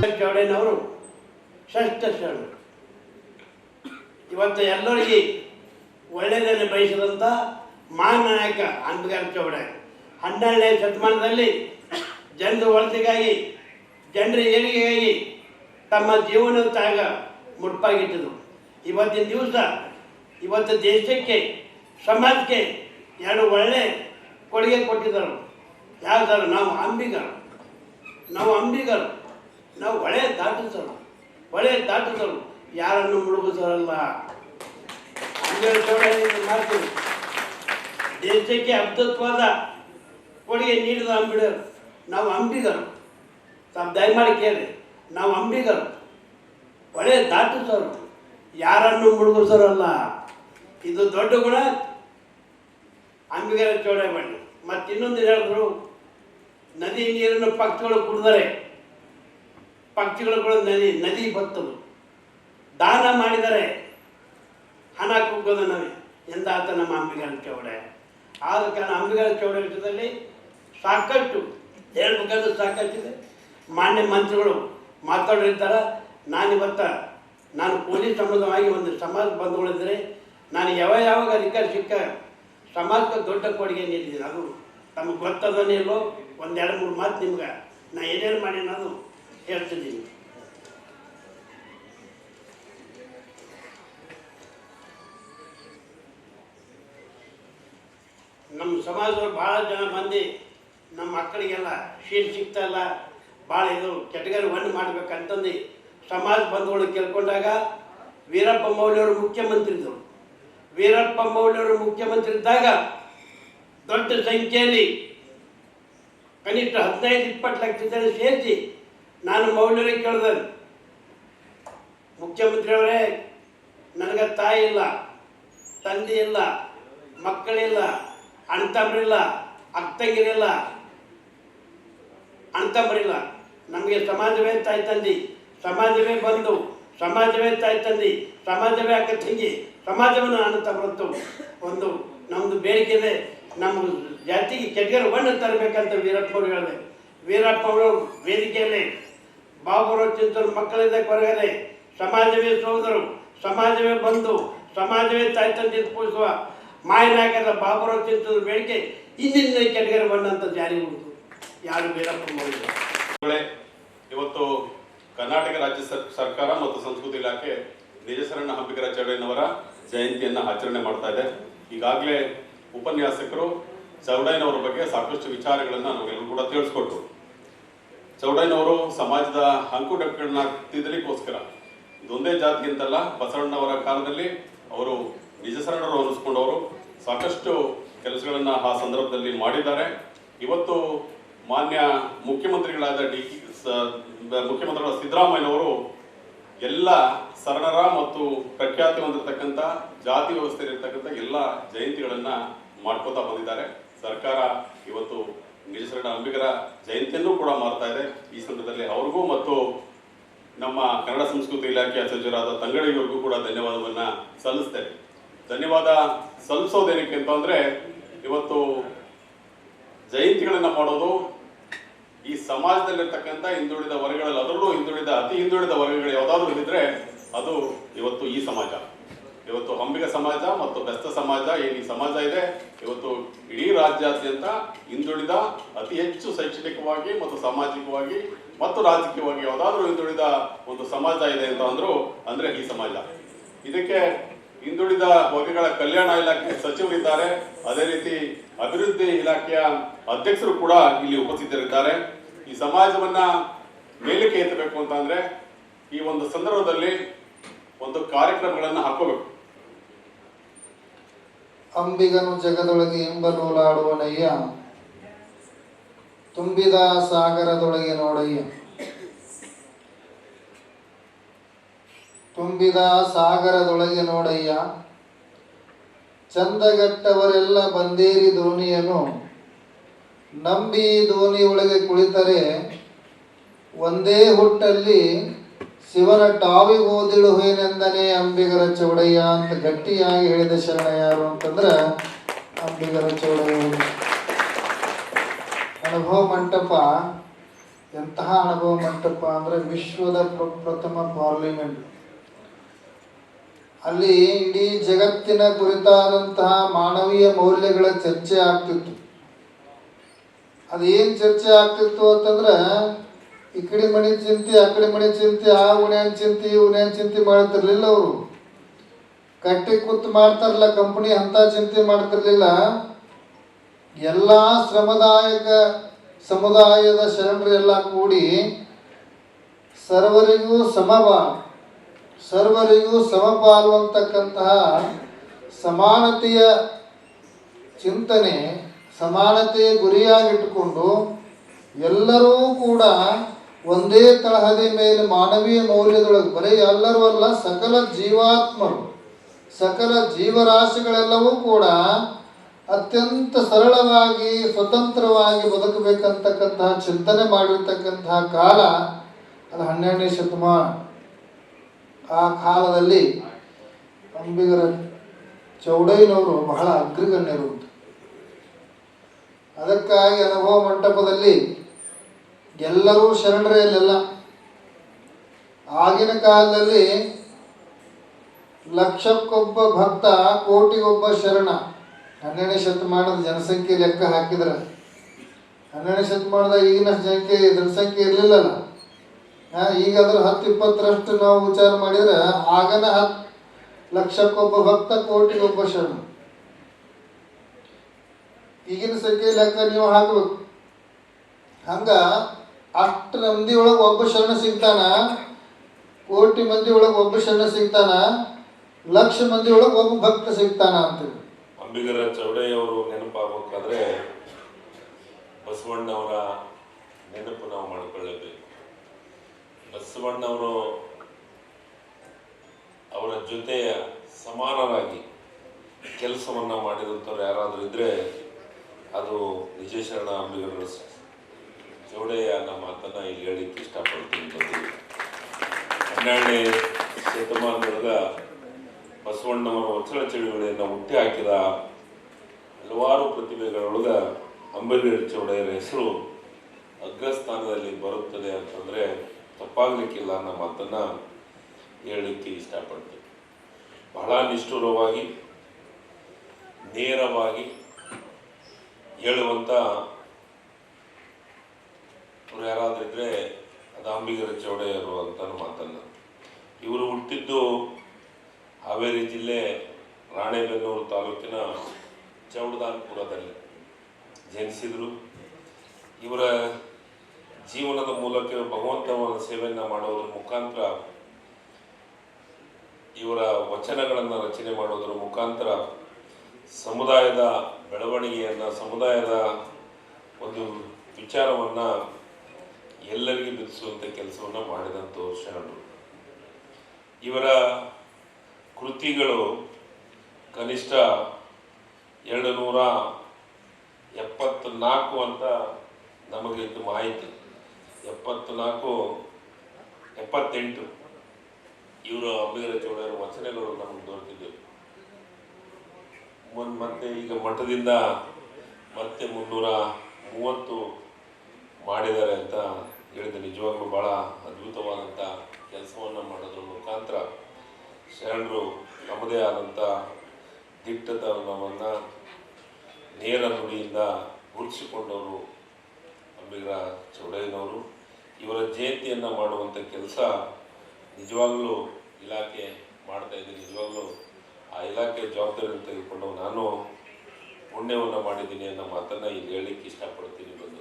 ಚೌಡಯ್ಯನವರು ಷಷ್ಠ ಶರಣರು ಇವತ್ತು ಎಲ್ಲರಿಗೆ ಒಳ್ಳೆಯದನ್ನು ಬಯಸಿದಂಥ ಮಹಾನಾಯಕ ಅಂಬಿಗಾರ ಚೌಡೆ ಹನ್ನೆರಡನೇ ಶತಮಾನದಲ್ಲಿ ಜನರ ಒಳತಿಗಾಗಿ, ಜನರ ಏಳಿಗೆಗಾಗಿ ತಮ್ಮ ಜೀವನದ ತ್ಯಾಗ ಮುಟ್ಪಾಗಿಟ್ಟಿದ್ರು ಇವತ್ತಿನ ದಿವಸ ಇವತ್ತು ದೇಶಕ್ಕೆ, ಸಮಾಜಕ್ಕೆ ಎರಡು ಒಳ್ಳೆ ಕೊಡುಗೆ ಕೊಟ್ಟಿದ್ದರು. ಯಾವ್ದಾರು ನಾವು ಅಂಬಿಗರು. ನಾವು ಅಂಬಿಗರು. ನಾವು ಹೊಳೆ ದಾಟಿಸೋಣ ಹೊಳೆ ದಾಟಿಸೋಣ ಯಾರನ್ನು ಮುಳುಗಿಸರಲ್ಲ ಮಾಡ್ತೀವಿ ದೇಶಕ್ಕೆ ಅದ್ಭುತವಾದ ಕೊಡುಗೆ ನೀಡಿದ ಅಂಬೇಡ್ಕರ್ ನಾವು ಅಂಬಿಗರು. ತಾವು ದಯಮಾಡಿ ಕೇಳಿ ನಾವು ಅಂಬಿಗರು. ಹೊಳೆ ದಾಟಿಸೋರು ಯಾರನ್ನು ಮುಳುಗಿಸೋರಲ್ಲ ಇದು ದೊಡ್ಡ ಗುಣ. ಅಂಬಿಗರ ಚೌಡಯ್ಯ ಮಾಡಿ ಮತ್ತೆ ಇನ್ನೊಂದು ಹೇಳಿದ್ರು. ನದಿ ನೀರನ್ನು ಪಕ್ಷಿಗಳು ಕುಡಿದರೆ. ಪಕ್ಷಿಗಳು ನದಿ ನದಿ ಬತ್ತದು. ದಾನ ಮಾಡಿದರೆ ಹಣ ಕುಗ್ಗೋದು ನಮಗೆ ಎಂದಾತ ನಮ್ಮ ಅಂಬಿಗರ ಚೌಡೆ ಆದ ಕಾರಣ ಅಂಬಿಗರ ಚೌಡೆ ವಿಷಯದಲ್ಲಿ ಸಾಕಷ್ಟು ಹೇಳ್ಬೇಕಾದ್ರೆ ಸಾಕಷ್ಟಿದೆ. ಮಾನ್ಯ ಮಂತ್ರಿಗಳು ಮಾತಾಡಿರ್ತಾರೆ ನಾನಿವತ್ತ ನಾನು ಪೊಲೀಸ್ ಸಂಬಂಧವಾಗಿ ಒಂದು ಸಮಾಜ ಬಂಧುಗಳಿದ್ದರೆ ನಾನು ಯಾವ ಯಾವಾಗ ಅಧಿಕಾರ ಸಿಕ್ಕ ಸಮಾಜಕ್ಕೆ ದೊಡ್ಡ ಕೊಡುಗೆ ನೀಡಿದ್ದೀನಿ. ಅದು ತಮಗೆ ಗೊತ್ತದನೇ ಇಲ್ಲೋ ಒಂದೆರಡು ಮೂರು ಮಾತು ನಿಮ್ಗೆ. ನಾನು ಏನೇನು ಮಾಡಿ ಅನ್ನೋದು ಹೇಳ್ತಿದ್ದೀನಿ. ನಮ್ಮ ಸಮಾಜದವ್ರು ಭಾಳ ಜನ ಮಂದಿ ನಮ್ಮ ಮಕ್ಕಳಿಗೆಲ್ಲ ಶೀಟ್ ಸಿಗ್ತಾ ಇಲ್ಲ. ಭಾಳ ಇದು ಕೆಟಗರಿ ಒನ್ ಮಾಡ್ಬೇಕಂತಂದು ಸಮಾಜ ಬಂಧುಗಳು ಕೇಳ್ಕೊಂಡಾಗ ವೀರಪ್ಪ ಮೌಲ್ಯವರು ಮುಖ್ಯಮಂತ್ರಿ ಇದ್ದರು ವೀರಪ್ಪ ಮೌಲ್ಯವರು ಮುಖ್ಯಮಂತ್ರಿ ಇದ್ದಾಗ ದೊಡ್ಡ ಸಂಖ್ಯೆಯಲ್ಲಿ ಕನಿಷ್ಠ ಹದಿನೈದು ಇಪ್ಪತ್ತು ಲಕ್ಷ ಜನ ಸೇರಿಸಿ ನಾನು ಮೌಲ್ಯರಿಗೆ ಕೇಳಿದೆ. ಮುಖ್ಯಮಂತ್ರಿಯವರೇ ನನಗೆ ತಾಯಿ ಇಲ್ಲ, ತಂದೆ ಇಲ್ಲ ಮಕ್ಕಳಿಲ್ಲ ಅಣ್ತಂಬ್ರಿಲ್ಲ ಅಕ್ಕಂಗಿರಿಲ್ಲ ಅಣ್ತಂಬ್ರಿಲ್ಲ ನಮಗೆ ಸಮಾಜವೇ ತಾಯಿ ತಂದೆ, ಸಮಾಜವೇ ಬಂದು ಸಮಾಜವೇ ತಾಯಿ ತಂದೆ, ಸಮಾಜವೇ ಅಕ್ಕ ತಂಗಿ, ಸಮಾಜವನ್ನು ಬಂತು ಒಂದು ನಮ್ಮದು ಬೇಡಿಕೆ ಇದೆ. ನಮ್ಮ ಜಾತಿಗೆ ಕೆಟ್ಟಗರ ಬಣ್ಣ ತರಬೇಕಂತ ವೀರಪ್ಪ ಅವರು ಹೇಳಿದೆ. ವೀರಪ್ಪ ಅವರು ವೇದಿಕೆಯಲ್ಲಿ ಬಾಬುರಾವ್ ಚಿಂತರು ಮಕ್ಕಳಿಂದ ಕೊರಗದೆ ಸಮಾಜವೇ ಸೋದರು, ಸಮಾಜವೇ ಬಂಧು, ಸಮಾಜವೇ ತಾಯಿ ತಂದೆ ಪೂಜಿಸುವ ಮಾಯನಾಗಲ್ಲ ಬಾಬುರ ಚಿಂತದ ಬೇಡಿಕೆ ಇಂದಿನ ಕೆಟಗರಿ ಬಂದಂತ ಜಾರಿ ಉಂಟು. ಯಾರು ಬೇರೆ ಇವತ್ತು ಕರ್ನಾಟಕ ರಾಜ್ಯ ಸರ್- ಸರ್ಕಾರ ಮತ್ತು ಸಂಸ್ಕೃತಿ ಇಲಾಖೆ ನಿಜಸರಣ್ಣ ಹಂಪಿಕರ ಚೌಡಯ್ಯನವರ ಜಯಂತಿಯನ್ನ ಆಚರಣೆ ಮಾಡ್ತಾ ಇದೆ. ಈಗಾಗಲೇ ಉಪನ್ಯಾಸಕರು ಚೌಡಯ್ಯನವರ ಬಗ್ಗೆ ಸಾಕಷ್ಟು ವಿಚಾರಗಳನ್ನು ನಮಗೆಲ್ಲರೂ ಕೂಡ ತಿಳಿಸ್ಕೊಟ್ರು. ಚೌಡಯ್ಯನವರು ಸಮಾಜದ ಅಂಕುಡೊಂಕುಗಳನ್ನ ತಿದ್ದಲಿಕ್ಕೋಸ್ಕರ, ಇದೊಂದೇ ಜಾತಿಗಿಂತಲ್ಲ ಬಸವಣ್ಣವರ ಕಾಲದಲ್ಲಿ ಅವರು ನಿಜಶರಣರು ಅನಿಸ್ಕೊಂಡವರು ಸಾಕಷ್ಟು ಕೆಲಸಗಳನ್ನು ಆ ಸಂದರ್ಭದಲ್ಲಿ ಮಾಡಿದ್ದಾರೆ. ಇವತ್ತು ಮಾನ್ಯ ಮುಖ್ಯಮಂತ್ರಿಗಳಾದ ಡಿ ಮುಖ್ಯಮಂತ್ರಿಗಳ ಸಿದ್ದರಾಮಯ್ಯನವರು ಎಲ್ಲ ಸರಣರ ಮತ್ತು ಪ್ರಖ್ಯಾತಿ ಹೊಂದಿರತಕ್ಕಂಥ ಜಾತಿ ವ್ಯವಸ್ಥೆಯಲ್ಲಿರ್ತಕ್ಕಂಥ ಎಲ್ಲ ಜಯಂತಿಗಳನ್ನು ಮಾಡ್ಕೋತಾ ಬಂದಿದ್ದಾರೆ. ಸರ್ಕಾರ ಇವತ್ತು ನಿಜಶರಣ ಅಂಬಿಗರ ಜಯಂತಿಯನ್ನು ಕೂಡ ಮಾಡ್ತಾ ಇದೆ ಈ ಸಂದರ್ಭದಲ್ಲಿ ಅವ್ರಿಗೂ ಮತ್ತು ನಮ್ಮ ಕನ್ನಡ ಸಂಸ್ಕೃತಿ ಇಲಾಖೆಯ ಸಚಿವರಾದ ತಂಗಡಿಯವರಿಗೂ ಕೂಡ ಧನ್ಯವಾದವನ್ನು ಸಲ್ಲಿಸ್ತೇನೆ. ಧನ್ಯವಾದ ಸಲ್ಲಿಸೋದೇನಕ್ಕೆ ಅಂತಂದ್ರೆ ಇವತ್ತು ಜಯಂತಿಗಳನ್ನು ಮಾಡೋದು ಈ ಸಮಾಜದಲ್ಲಿರ್ತಕ್ಕಂಥ ಹಿಂದುಳಿದ ವರ್ಗಗಳಲ್ಲಿ, ಅದರಲ್ಲೂ ಹಿಂದುಳಿದ, ಅತಿ ಹಿಂದುಳಿದ ವರ್ಗಗಳು ಯಾವುದಾದ್ರೂ ಇದ್ದರೆ ಅದು ಇವತ್ತು ಈ ಸಮಾಜ. ಇವತ್ತು ಹಂಬಿಗ ಸಮಾಜ ಮತ್ತು ಬೆಸ್ತ ಸಮಾಜ ಏನು ಈ ಸಮಾಜ ಇದೆ. ಇವತ್ತು ಇಡೀ ರಾಜ್ಯಾದ್ಯಂತ ಹಿಂದುಳಿದ ಅತಿ ಹೆಚ್ಚು ಶೈಕ್ಷಣಿಕವಾಗಿ ಮತ್ತು ಸಾಮಾಜಿಕವಾಗಿ ಮತ್ತು ರಾಜಕೀಯವಾಗಿ ಯಾವುದಾದ್ರೂ ಹಿಂದುಳಿದ ಒಂದು ಸಮಾಜ ಇದೆ ಅಂತ ಅಂದ್ರು ಅಂದ್ರೆ ಈ ಸಮಾಜ. ಇದಕ್ಕೆ ಹಿಂದುಳಿದ ವರ್ಗಗಳ ಕಲ್ಯಾಣ ಇಲಾಖೆ ಸಚಿವರಿದ್ದಾರೆ. ಅದೇ ರೀತಿ ಅಭಿವೃದ್ಧಿ ಇಲಾಖೆಯ ಅಧ್ಯಕ್ಷರು ಕೂಡ ಇಲ್ಲಿ ಉಪಸ್ಥಿತರಿದ್ದಾರೆ. ಈ ಸಮಾಜವನ್ನ ಮೇಲಕ್ಕೆ ಎತ್ತಬೇಕು ಅಂತ ಈ ಒಂದು ಸಂದರ್ಭದಲ್ಲಿ ಒಂದು ಕಾರ್ಯಕ್ರಮಗಳನ್ನು ಹಾಕೋಬೇಕು. ಅಂಬಿಗನು ಜಗದೊಳಗೆ ಎಂಬನೂಲಾಡುವನಯ್ಯ ತುಂಬಿದ ಸಾಗರದೊಳಗೆ ನೋಡಯ್ಯ. ತುಂಬಿದ ಸಾಗರದೊಳಗೆ ನೋಡಯ್ಯ. ಚಂದಗಟ್ಟವರೆಲ್ಲ ಬಂದೇರಿ ದೋಣಿಯನ್ನು. ನಂಬಿ ಒಳಗೆ ಕುಳಿತರೆ, ಒಂದೇ ಹುಟ್ಟಲ್ಲಿ ಶಿವನ ಟಾವಿಗೆ ಹೇನೆಂದನೆ ಅಂಬಿಗರ ಚೌಡಯ್ಯ ಅಂತ ಗಟ್ಟಿಯಾಗಿ ಹೇಳಿದ ಶರಣ ಯಾರು ಅಂತಂದ್ರೆ ಅಂಬಿಗರ ಚೌಡಯ್ಯ. ಅನುಭವ ಮಂಟಪ, ಎಂತಹ ಅನುಭವ ಮಂಟಪ ಅಂದರೆ ವಿಶ್ವದ ಪ್ರ- ಪ್ರಥಮ ಪಾರ್ಲಿಮೆಂಟ್. ಅಲ್ಲಿ ಇಡೀ ಜಗತ್ತಿನ ಕುರಿತಾದಂತಹ ಮಾನವೀಯ ಮೌಲ್ಯಗಳ ಚರ್ಚೆ ಆಗ್ತಿತ್ತು. ಅದೇನು ಚರ್ಚೆ ಆಗ್ತಿತ್ತು ಅಂತಂದ್ರೆ ಈ ಕಡೆ ಮನೆ ಚಿಂತೆ, ಆ ಕಡೆ ಮನೆ ಚಿಂತೆ, ಆ ಉಣ್ಯಾನ್ ಚಿಂತೆ, ಈ ಉಣ್ಯಾನ್ ಚಿಂತೆ ಮಾಡ್ತಿರ್ಲಿಲ್ಲ ಅವರು. ಕಟ್ಟಿ ಕೂತ್ ಮಾಡ್ತಾರಲ್ಲ ಕಂಪನಿ ಅಂತ ಚಿಂತೆ ಮಾಡ್ತಿರ್ಲಿಲ್ಲ. ಎಲ್ಲ ಶ್ರಮದಾಯಕ, ಸಮುದಾಯದ ಶರಣರೆಲ್ಲ ಕೂಡಿ ಸರ್ವರಿಗೂ ಸಮಬಾ ಸರ್ವರಿಗೂ ಸಮಪಾಲು ಅಂತಕ್ಕಂತಹ ಸಮಾನತೆಯ ಚಿಂತನೆ, ಸಮಾನತೆಯ ಗುರಿಯಾಗಿಟ್ಟುಕೊಂಡು ಎಲ್ಲರೂ ಕೂಡ ಒಂದೇ ತಳಹದಿ ಮೇಲೆ ಮಾನವೀಯ ಮೌಲ್ಯದೊಳಗೆ, ಬರೀ ಎಲ್ಲರೂ ಅಲ್ಲ, ಸಕಲ ಜೀವಾತ್ಮರು, ಸಕಲ ಜೀವರಾಶಿಗಳೆಲ್ಲವೂ ಕೂಡ ಅತ್ಯಂತ ಸರಳವಾಗಿ, ಸ್ವತಂತ್ರವಾಗಿ ಬದುಕಬೇಕಂತಕ್ಕಂತಹ ಚಿಂತನೆ ಮಾಡಿರ್ತಕ್ಕಂತಹ ಕಾಲ ಅದು ಹನ್ನೆರಡನೇ ಶತಮಾನ. ಆ ಕಾಲದಲ್ಲಿ ಅಂಬಿಗರ ಚೌಡೈನವರು ಬಹಳ ಅಗ್ರಗಣ್ಯರು ಅದಕ್ಕಾಗಿ ಅನುಭವ ಮಂಟಪದಲ್ಲಿ ಎಲ್ಲರೂ ಶರಣರೇ ಇಲ್ಲೆಲ್ಲ ಆಗಿನ ಕಾಲದಲ್ಲಿ ಲಕ್ಷಕ್ಕೊಬ್ಬ ಭಕ್ತ, ಕೋಟಿಗೊಬ್ಬ ಶರಣ. ಹನ್ನೆರಡನೇ ಶತಮಾನದ ಜನಸಂಖ್ಯೆ ಲೆಕ್ಕ ಹಾಕಿದ್ರೆ. ಹನ್ನೆರಡನೇ ಶತಮಾನದ ಈಗಿನ ಸಂಖ್ಯೆ ಜನಸಂಖ್ಯೆ ಇರಲಿಲ್ಲಲ್ಲ. ಈಗ ಅದ್ರ ಹತ್ತು ಇಪ್ಪತ್ತರಷ್ಟು ನಾವು ವಿಚಾರ ಮಾಡಿದ್ರೆ ಆಗನ ಹತ್ತು ಲಕ್ಷಕ್ಕೊಬ್ಬ ಭಕ್ತ, ಕೋಟಿಗೊಬ್ಬ ಶರಣ. ಈಗಿನ ಸಂಖ್ಯೆ ಲೆಕ್ಕ ನೀವು ಹಾಕಬೇಕು. ಹಂಗ ಅಷ್ಟು ಮಂದಿ ಒಳಗೆ ಒಬ್ಬ ಶರಣ ಸಿಗ್ತಾನ? ಕೋಟಿ ಮಂದಿ ಒಳಗೆ ಒಬ್ಬ ಶರಣ ಸಿಗ್ತಾನ? ಲಕ್ಷ ಮಂದಿ ಒಳಗೆ ಒಬ್ಬ ಭಕ್ತ ಸಿಗ್ತಾನ ಅಂತೀವಿ. ಅಂಬಿಗರ ಚೌಡಯ್ಯವರು ನೆನಪಾಗಬೇಕಾದ್ರೆ ಬಸವಣ್ಣವರ ನೆನಪು ನಾವು ಮಾಡಿಕೊಳ್ಳಬೇಕು. ಬಸವಣ್ಣವರು ಅವರ ಜೊತೆಯ ಸಮಾನರಾಗಿ ಕೆಲಸವನ್ನು ಮಾಡಿದಂಥವ್ರು ಯಾರಾದರೂ ಇದ್ರೆ ಅದು ನಿಜಶರಣ ಅಂಬಿಗರ ಚೌಡಯ್ಯ ಅನ್ನೋ ಮಾತನ್ನ ಇಲ್ಲಿ ಹೇಳಿಕ್ಕೆ ಇಷ್ಟಪಡ್ತೀನಿ ಹನ್ನೆರಡನೇ ಶತಮಾನದೊಳಗ ಬಸವಣ್ಣವರ ಒತ್ತಡ ಚಳುವಳಿಯನ್ನು ಹುಟ್ಟಿ ಹಾಕಿದ ಹಲವಾರು ಪ್ರತಿಭೆಗಳೊಳಗ ಅಂಬೇಡ್ಕರ್ ಚೌಡಯ್ಯರ ಹೆಸರು ಅಗ್ರಸ್ಥಾನದಲ್ಲಿ ಬರುತ್ತದೆ ಅಂತಂದ್ರೆ ತಪ್ಪಾಗಲಿಕ್ಕಿಲ್ಲ ಅನ್ನೋ ಮಾತನ್ನ ಹೇಳಲಿಕ್ಕೆ ಇಷ್ಟಪಡ್ತೀನಿ. ಬಹಳ ನಿಷ್ಠುರವಾಗಿ, ನೇರವಾಗಿ ಹೇಳುವಂತ ಅವ್ರು ಯಾರಾದ್ರೂ ಇದ್ರೆ ಅದು ಚೌಡೆಯರು ಅಂತ ಮಾತನ್ನ ಇವರು ಹುಟ್ಟಿದ್ದು ಹಾವೇರಿ ಜಿಲ್ಲೆ ರಾಣೆಬೆನ್ನೂರು ತಾಲೂಕಿನ ಚೌಡದಾನ್ಪುರದಲ್ಲಿ. ಜನಿಸಿದರು. ಇವರ ಜೀವನದ ಮೂಲಕ ಭಗವಂತನ ಸೇವೆಯನ್ನು ಮಾಡೋದ್ರ ಮುಖಾಂತರ ಇವರ ವಚನಗಳನ್ನು ರಚನೆ ಮಾಡೋದ್ರ ಮುಖಾಂತರ ಸಮುದಾಯದ ಬೆಳವಣಿಗೆಯನ್ನು, ಸಮುದಾಯದ ಒಂದು ವಿಚಾರವನ್ನು ಎಲ್ಲರಿಗೂ ಬಿತ್ತಿಸುವಂಥ ಕೆಲಸವನ್ನು ಮಾಡಿದಂಥವ್ರು ಶರಣರು ಇವರ ಕೃತಿಗಳು ಕನಿಷ್ಠ ಎರಡು ನೂರ ಎಪ್ಪತ್ನಾಲ್ಕು ಅಂತ ನಮಗೆ ಇದು ಮಾಹಿತಿ. ಎಪ್ಪತ್ನಾಲ್ಕು, ಎಪ್ಪತ್ತೆಂಟು. ಇವರು ಅಂಬಿಗರ ಚೌಡರ ವಚನಗಳು ನಮಗೆ ದೊರೆತಿದ್ದವು ಮತ್ತೆ ಈಗ ಮಠದಿಂದ ಮತ್ತೆ ಮುನ್ನೂರ ಮೂವತ್ತು ಮಾಡಿದ್ದಾರೆ ಅಂತ ಹೇಳಿದೆ ನಿಜವಾಗ್ಲೂ ಬಹಳ ಅದ್ಭುತವಾದಂಥ ಕೆಲಸವನ್ನು ಮಾಡೋದ್ರ ಮುಖಾಂತರ ಶರಣರು ತಮ್ಮದೇ ಆದಂಥ ದಿಟ್ಟತನವನ್ನು ನೇರ ನುಡಿಯಿಂದ ಗುರುತಿಸಿಕೊಂಡವರು ಅಂಬಿಗರ ಚೌಡಯ್ಯನವರು. ಇವರ ಜಯಂತಿಯನ್ನು ಮಾಡುವಂಥ ಕೆಲಸ ನಿಜವಾಗ್ಲೂ ಇಲಾಖೆ ಮಾಡ್ತಾ ಇದೆ. ನಿಜವಾಗ್ಲೂ ಆ ಇಲಾಖೆ ಜವಾಬ್ದಾರಿಯನ್ನು ತೆಗೆದುಕೊಂಡು ನಾನು ಪುಣ್ಯವನ್ನು ಮಾಡಿದ್ದೀನಿ ಅನ್ನೋ ಮಾತನ್ನು ಇಲ್ಲಿ ಹೇಳಲಿಕ್ಕೆ ಇಷ್ಟಪಡ್ತೀನಿ ಬಂಧುಗಳು.